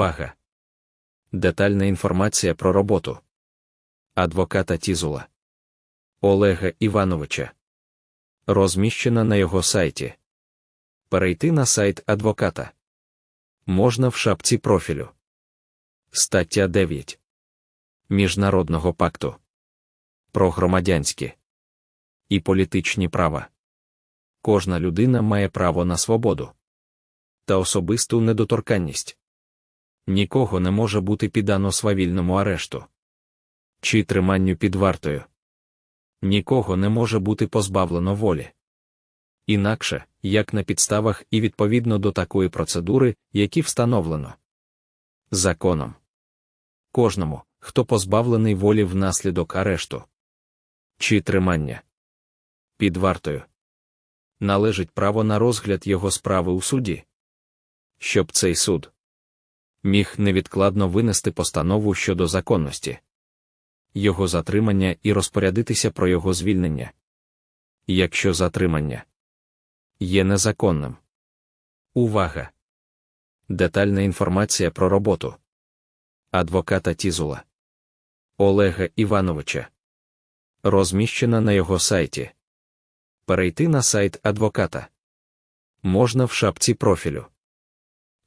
Увага! Детальна інформація про роботу адвоката Тізула Олега Івановича. Розміщена на його сайті. Перейти на сайт адвоката можна в шапці профілю. Стаття 9 Міжнародного пакту про громадянські і політичні права. Кожна людина має право на свободу та особисту недоторканність. Нікого не може бути піддано свавільному арешту чи триманню під вартою. Нікого не може бути позбавлено волі. Інакше, як на підставах і відповідно до такої процедури, які встановлено законом. Кожному, хто позбавлений волі внаслідок арешту чи тримання під вартою, належить право на розгляд його справи у суді, щоб цей суд міг невідкладно винести постанову щодо законності, його затримання і розпорядитися про його звільнення. Якщо затримання є незаконним. Увага! Детальна інформація про роботу адвоката Тізула Олега Івановича. Розміщена на його сайті. Перейти на сайт адвоката можна в шапці профілю.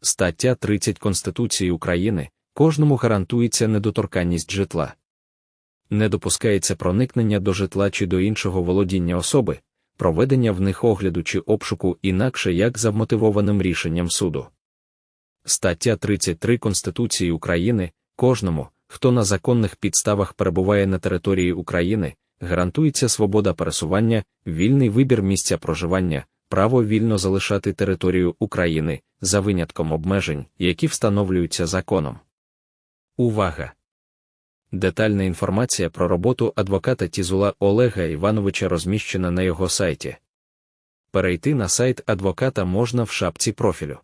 Стаття 30 Конституції України кожному гарантується недоторканність житла. Не допускається проникнення до житла чи до іншого володіння особи, проведення в них огляду чи обшуку інакше як за вмотивованим рішенням суду. Стаття 33 Конституції України кожному, хто на законних підставах перебуває на території України, гарантується свобода пересування, вільний вибір місця проживання, право вільно залишати територію України за винятком обмежень, які встановлюються законом. Увага! Детальна інформація про роботу адвоката Тізула Олега Івановича розміщена на його сайті. Перейти на сайт адвоката можна в шапці профілю.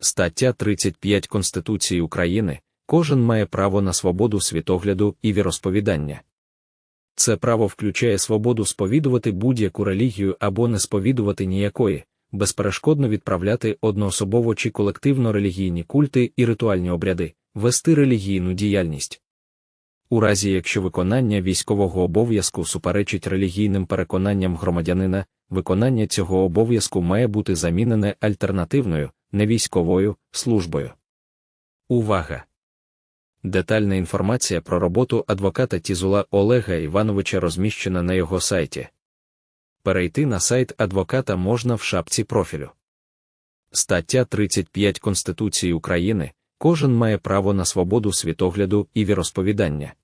Стаття 35 Конституції України кожен має право на свободу світогляду і віросповідання. Це право включає свободу сповідувати будь-яку релігію або не сповідувати ніякої, безперешкодно відправляти одноособово чи колективно релігійні культи і ритуальні обряди, вести релігійну діяльність. У разі якщо виконання військового обов'язку суперечить релігійним переконанням громадянина, виконання цього обов'язку має бути замінене альтернативною, невійськовою службою. Увага! Детальна інформація про роботу адвоката Тізула Олега Івановича розміщена на його сайті. Перейти на сайт адвоката можна в шапці профілю. Стаття 35 Конституції України кожен має право на свободу світогляду і віросповідання.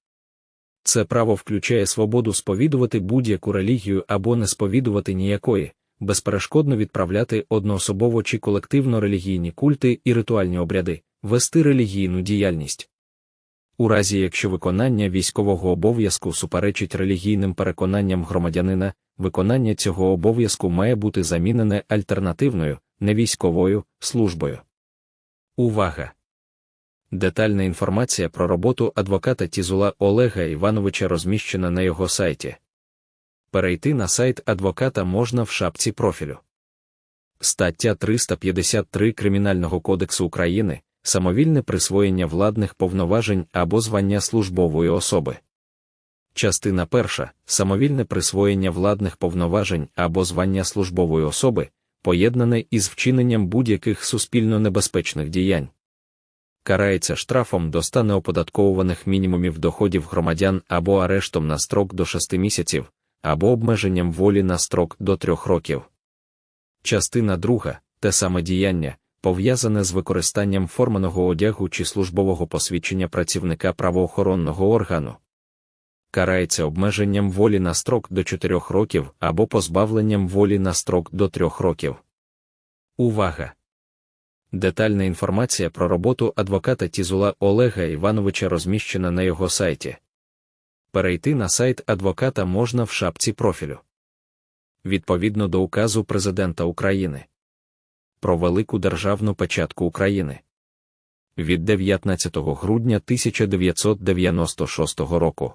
Це право включає свободу сповідувати будь-яку релігію або не сповідувати ніякої, безперешкодно відправляти одноособово чи колективно релігійні культи і ритуальні обряди, вести релігійну діяльність. У разі якщо виконання військового обов'язку суперечить релігійним переконанням громадянина, виконання цього обов'язку має бути замінене альтернативною, невійськовою службою. Увага! Детальна інформація про роботу адвоката Тізула Олега Івановича розміщена на його сайті. Перейти на сайт адвоката можна в шапці профілю. Стаття 353 Кримінального кодексу України самовільне присвоєння владних повноважень або звання службової особи. Частина перша самовільне присвоєння владних повноважень або звання службової особи, поєднане із вчиненням будь-яких суспільно небезпечних діянь карається штрафом до 100 неоподатковуваних мінімумів доходів громадян або арештом на строк до 6 місяців, або обмеженням волі на строк до 3 років. Частина друга те саме діяння, пов'язане з використанням форманого одягу чи службового посвідчення працівника правоохоронного органу. Карається обмеженням волі на строк до 4 років або позбавленням волі на строк до 3 років. Увага! Детальна інформація про роботу адвоката Тізула Олега Івановича розміщена на його сайті. Перейти на сайт адвоката можна в шапці профілю. Відповідно до указу Президента України про велику державну печатку України від 19 грудня 1996 року.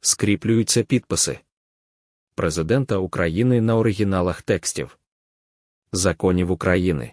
скріплюються підписи. Президента України на оригіналах текстів. Законів України